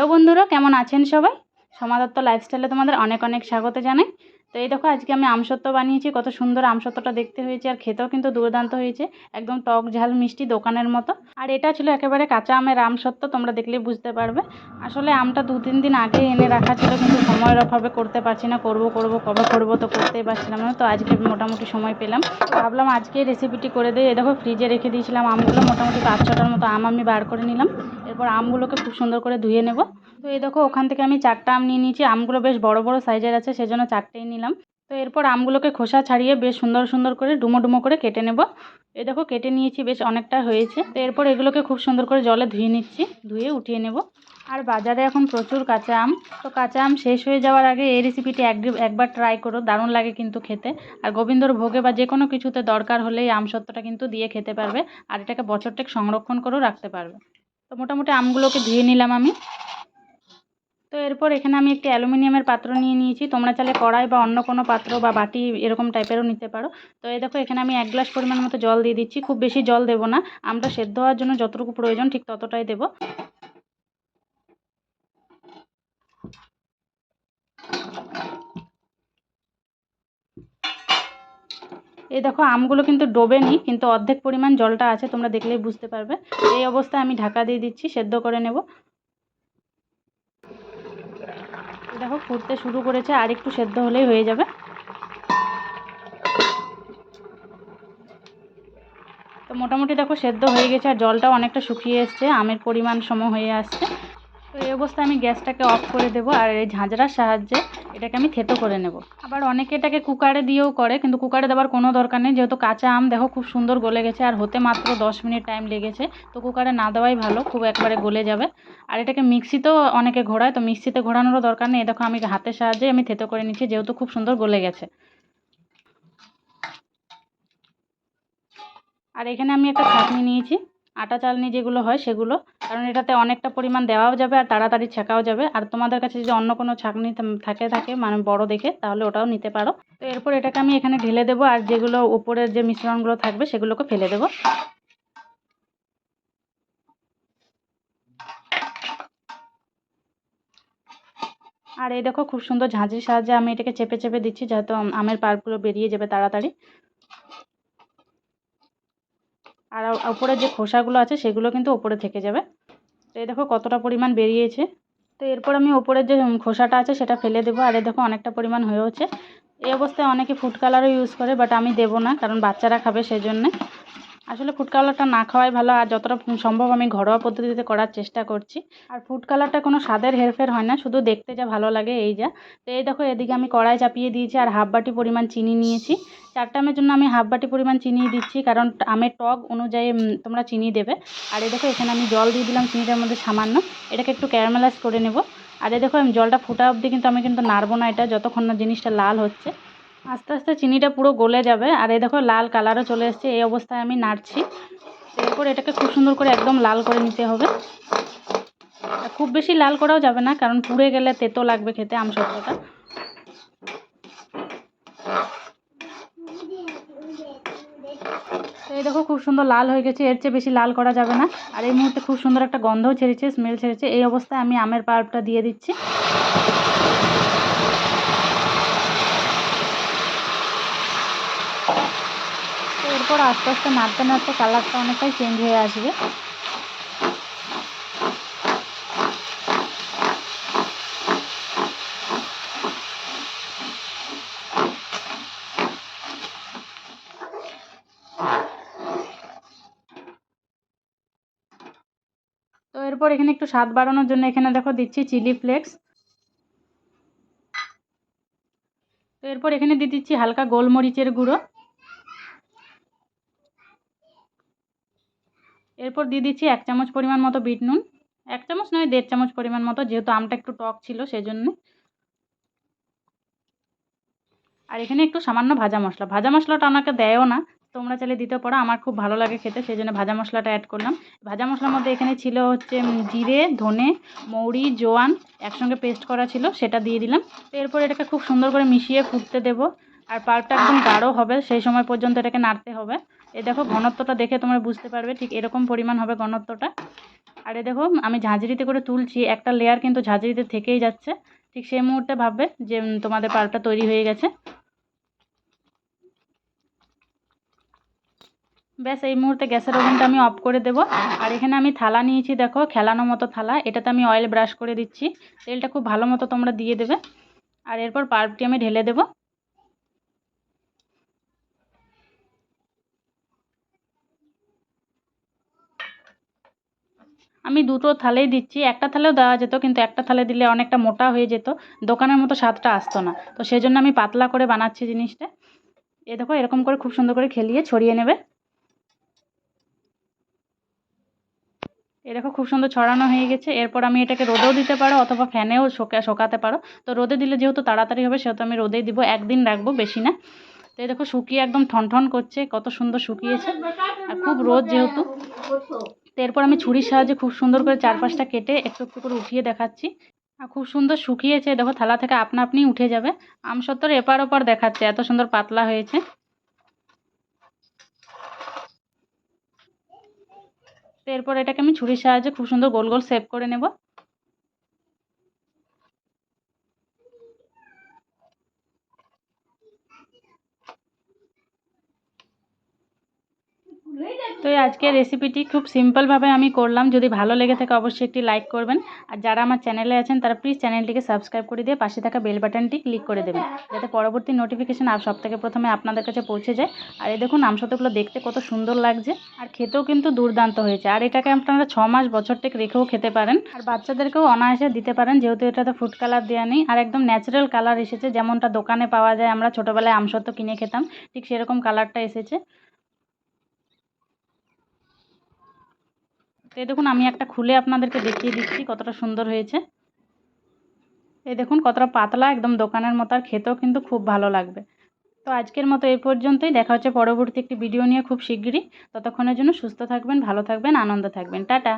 Hello বন্ধুরা, কেমন আছেন সবাই? সমাদত্ত লাইফস্টাইলে তোমাদের অনেক অনেক স্বাগত জানাই। তো এই দেখো, আজকে আমি আমসত্ত্ব বানিয়েছি, কত সুন্দর আমসত্ত্বটা দেখতে হয়েছে আর খেতেও কিন্তু দুর্দান্ত হয়েছে, একদম টক ঝাল মিষ্টি দোকানের মতো। আর এটা ছিল একেবারে কাঁচা আমের আমসত্ত্ব, তোমরা দেখলে বুঝতে পারবে। আসলে আমটা দু তিন দিন আগে এনে রাখা ছিল, কিন্তু সময়ের অভাবে করতে পারছি না, করব করব, কবে করব তো করতেই পারছিলাম না, তো আজকে মোটামুটি সময় পেলাম। ভাবলাম আজকে রেসিপিটি করে দিই। দেখো ফ্রিজে রেখে দিয়েছিলাম আমগুলো, মোটামুটি পাঁচ ছটার মতো আম আমি বার করে নিলাম। এরপর আমগুলোকে খুব সুন্দর করে ধুয়ে নেব। তো এই দেখো, ওখান থেকে আমি চারটা আম নিয়ে নিয়েছি। আমগুলো বেশ বড় বড় সাইজের আছে, সেজন্য চারটেই নিলাম। তো এরপর আমগুলোকে খোসা ছাড়িয়ে বেশ সুন্দর সুন্দর করে ডুমো ডুমো করে কেটে নেব। এই দেখো, কেটে নিয়েছি, বেশ অনেকটা হয়েছে। তো এরপর এগুলোকে খুব সুন্দর করে জলে ধুয়ে নিচ্ছি, ধুয়ে উঠিয়ে নেব। আর বাজারে এখন প্রচুর কাঁচা আম। তো কাঁচা আম শেষ হয়ে যাওয়ার আগে এই রেসিপিটি এক একবার ট্রাই করো, দারুণ লাগে কিন্তু খেতে। আর গোবিন্দর ভোগে বা যে কোনো কিছুতে দরকার হলে এই আমসত্ত্বটা কিন্তু দিয়ে খেতে পারবে। আর এটাকে বছরটেক সংরক্ষণ করেও রাখতে পারবে। তো মোটামুটি আমগুলোকে ধুয়ে নিলাম আমি। তো এরপর এখানে আমি একটি অ্যালুমিনিয়ামের পাত্র নিয়ে নিয়েছি। তোমরা চাইলে কড়াই বা অন্য কোনো পাত্র বা বাটি এরকম টাইপেরও নিতে পারো। তো এই দেখো, এখানে আমি এক গ্লাস পরিমাণ মতো জল দিয়ে দিচ্ছি। খুব বেশি জল দেবো না। আমটা সেদ্ধ হওয়ার জন্য যতটুকু প্রয়োজন ঠিক ততটাই দেবো। এই দেখো, আমগুলো কিন্তু ডোবেনি কিন্তু অর্ধেক পরিমাণ জলটা আছে, তোমরা দেখলেই বুঝতে পারবে। এই অবস্থায় আমি ঢাকা দিয়ে দিচ্ছি, সেদ্ধ করে নেব। দেখো, ফুটতে শুরু করেছে, আর একটু সেদ্ধ হলেই হয়ে যাবে। তো মোটামুটি দেখো, সেদ্ধ হয়ে গেছে, আর জলটাও অনেকটা শুকিয়ে এসছে, আমের পরিমাণ সম হয়ে আসছে। তো এই অবস্থায় আমি গ্যাসটাকে অফ করে দেবো, আর এই ঝাঁঝরার সাহায্যে এটাকে আমি থেতো করে নেব। আবার অনেকে এটাকে কুকারে দিয়েও করে, কিন্তু কুকারে দেওয়ার কোনো দরকার নেই, যেহেতু কাঁচা আম দেখো খুব সুন্দর গলে গেছে, আর হতে মাত্র দশ মিনিট টাইম লেগেছে, তো কুকারে না দেওয়াই ভালো, খুব একবারে গলে যাবে। আর এটাকে মিক্সিতেও অনেকে ঘোরায়, তো মিক্সিতে ঘোরানোরও দরকার নেই দেখো আমি হাতের সাহায্যে আমি থেতো করে নিচ্ছি, যেহেতু খুব সুন্দর গলে গেছে। আর এখানে আমি একটা ছাঁকনি নিয়েছি। আটা চালনি যেগুলো হয় সেগুলো, কারণ এটাতে অনেকটা পরিমাণ দেওয়াও যাবে আর তাড়াতাড়ি ছেঁকাও যাবে। আর তোমাদের কাছে যদি অন্য কোনো ছাঁকনি থাকে থাকে মানে বড় দেখে, তাহলে ওটাও নিতে পারো। তো এরপর এটাকে আমি এখানে ঢেলে দেবো আর যেগুলো উপরের যে মিশ্রণগুলো থাকবে সেগুলোকে ফেলে দেবো। আর এই দেখো খুব সুন্দর ঝাঁঝির সাহায্যে আমি এটাকে চেপে চেপে দিচ্ছি যাতে আমের পার্কগুলো বেরিয়ে যাবে তাড়াতাড়ি। আর ওপরে যে খোসাগুলো আছে সেগুলো কিন্তু ওপরে থেকে যাবে। তো এই দেখো কতটা পরিমাণ বেরিয়েছে। তো এরপর আমি ওপরের যে খোসাটা আছে সেটা ফেলে দেবো। আর এই দেখো অনেকটা পরিমাণ হয়েওছে। এই অবস্থায় অনেকে ফুড কালারও ইউজ করে বাট আমি দেবো না, কারণ বাচ্চারা খাবে সেই জন্যে আসলে ফুড কালারটা না খাওয়াই ভালো, আর যতটা সম্ভব আমি ঘরোয়া পদ্ধতিতে করার চেষ্টা করছি। আর ফুড কালারটা কোনো স্বাদের হেরফের হয় না, শুধু দেখতে যা ভালো লাগে এই যা। তো এই দেখো, এদিকে আমি কড়াই চাপিয়ে দিয়েছি আর হাফ বাটি পরিমাণ চিনি নিয়েছি। চারটা আমের জন্য আমি হাফ বাটি পরিমাণ চিনি দিচ্ছি, কারণ আমের টক অনুযায়ী তোমরা চিনি দেবে। আর এই দেখো, এখানে আমি জল দিয়ে দিলাম, চিনিটার মধ্যে সামান্য। এটাকে একটু ক্যারামেলাইজ করে নেব। আর এই দেখো, আমি জলটা ফুটা অবধি কিন্তু আমি কিন্তু নাড়বো না, এটা যতক্ষণ না জিনিসটা লাল হচ্ছে। আস্তে আস্তে চিনিটা পুরো গলে যাবে। আর এই দেখো লাল কালারও চলে এসছে, এই অবস্থায় আমি নাড়ছি। এরপর এটাকে খুব সুন্দর করে একদম লাল করে নিতে হবে। খুব বেশি লাল করাও যাবে না, কারণ পুড়ে গেলে তেতো লাগবে খেতে আমসত্ত্বটা তো এই দেখো খুব সুন্দর লাল হয়ে গেছে, এর চেয়ে বেশি লাল করা যাবে না। আর এই মুহূর্তে খুব সুন্দর একটা গন্ধও ছেড়েছে স্মেল ছেড়েছে। এই অবস্থায় আমি আমের পাল্পটা দিয়ে দিচ্ছি। এরপর আস্তে আস্তে নাড়তে নাড়তে কালারটা অনেকটাই চেঞ্জ হয়ে আসবে। তো এরপর এখানে একটু স্বাদ বাড়ানোর জন্য এখানে দেখো দিচ্ছি চিলি ফ্লেক্স। তো এরপর এখানে দিয়ে দিচ্ছি হালকা গোলমরিচের গুঁড়ো। এরপর দিয়ে দিচ্ছি এক চামচ পরিমাণ মতো বিট নুন। এক চামচ নয়, দেড় চামচ পরিমাণ মতো, যেহেতু আমটা একটু টক ছিল সেই জন্য আর এখানে একটু সামান্য ভাজা মশলা। ভাজা মশলাটা আমাকে দেয়ও না, তোমরা চাইলে দিতে পারো, আমার খুব ভালো লাগে খেতে সেই জন্য ভাজা মশলাটা অ্যাড করলাম। ভাজা মশলার মধ্যে এখানে ছিল হচ্ছে জিরে, ধনে, মৌরি, জোয়ান একসঙ্গে পেস্ট করা ছিল, সেটা দিয়ে দিলাম। তো এরপর এটাকে খুব সুন্দর করে মিশিয়ে ফুটতে দেবো। আর পাল্পটা একদম গাঢ় হবে, সেই সময় পর্যন্ত এটাকে নাড়তে হবে। এই দেখো ঘনত্বটা দেখে তোমরা বুঝতে পারবে ঠিক এরকম পরিমাণ হবে ঘনত্বটা। আর এ দেখো আমি ঝাঁঝরিতে করে তুলছি, একটা লেয়ার কিন্তু ঝাঁঝরিতে থেকেই যাচ্ছে। ঠিক সেই মুহূর্তে ভাববে যে তোমাদের পাল্পটা তৈরি হয়ে গেছে। ব্যাস, এই মুহূর্তে গ্যাসের ওভেনটা আমি অফ করে দেবো। আর এখানে আমি থালা নিয়েছি, দেখো খেলানো মতো থালা। এটাতে আমি অয়েল ব্রাশ করে দিচ্ছি। তেলটা খুব ভালো মতো তোমরা দিয়ে দেবে। আর এরপর পার্পটি আমি ঢেলে দেবো। আমি দুটো থালেই দিচ্ছি। একটা থালেও দেওয়া যেত, কিন্তু একটা থালে দিলে অনেকটা মোটা হয়ে যেত। দোকানের মতো স্বাদটা আসতো না। তো সেই জন্য আমি পাতলা করে বানাচ্ছি জিনিসটা। এ দেখো, এরকম করে খুব সুন্দর করে খেলিয়ে ছড়িয়ে নেবে। এ দেখো, খুব সুন্দর ছড়ানো হয়ে গেছে। এরপর আমি এটাকে রোদেও দিতে পারো, অথবা ফ্যানেও শোকা, শোকাতে পারো। তো রোদে দিলে যেহেতু তাড়াতাড়ি হবে, সেহেতু আমি রোদেই দিব। একদিন রাখব, বেশি না। তো এই দেখো, শুকিয়ে একদম ঠনঠন করছে, কত সুন্দর শুকিয়েছে। আর খুব রোদ যেহেতু। তো এরপর আমি ছুরির সাহায্যে খুব সুন্দর করে চারপাশটা কেটে একটু একটু করে উঠিয়ে দেখাচ্ছি। আর খুব সুন্দর শুকিয়েছে দেখো থালা থেকে আপনা আপনি উঠে যাবে। আমসত্তর এপার ওপার দেখাচ্ছে, এত সুন্দর পাতলা হয়েছে। তো এরপর এটাকে আমি ছুরির সাহায্যে খুব সুন্দর গোল গোল শেপ করে নেব। তো এই আজকের রেসিপিটি খুব সিম্পলভাবে আমি করলাম। যদি ভালো লেগে থাকে অবশ্যই একটি লাইক করবেন। আর যারা আমার চ্যানেলে আছেন, তারা প্লিজ চ্যানেলটিকে সাবস্ক্রাইব করে দিয়ে পাশে থাকা বেল বাটনটি ক্লিক করে দেবেন। যাতে পরবর্তী নোটিফিকেশান আর সব থেকে প্রথমে আপনাদের কাছে পৌঁছে যায়। আর এই দেখুন আমসত্বগুলো দেখতে কত সুন্দর লাগছে। আর খেতেও কিন্তু দুর্দান্ত হয়েছে। আর এটাকে আপনারা ছ মাস বছর থেকে রেখেও খেতে পারেন। আর বাচ্চাদেরকেও অনায়াসে দিতে পারেন, যেহেতু এটাতে ফুড কালার দেওয়া নেই। আর একদম ন্যাচারাল কালার এসেছে। যেমনটা দোকানে পাওয়া যায়, আমরা ছোটোবেলায় আমসত্ব কিনে খেতাম, ঠিক সেরকম কালারটা এসেছে। এই দেখুন, আমি একটা খুলে আপনাদেরকে দেখিয়ে দিচ্ছি কতটা সুন্দর হয়েছে। এই দেখুন, কতটা পাতলা, একদম দোকানের মতো, আর খেতেও কিন্তু খুব ভালো লাগবে। তো আজকের মতো এই পর্যন্তই। দেখা হচ্ছে পরবর্তী একটি ভিডিও নিয়ে খুব শিগগিরই। ততক্ষণের জন্য সুস্থ থাকবেন, ভালো থাকবেন, আনন্দ থাকবেন। টাটা!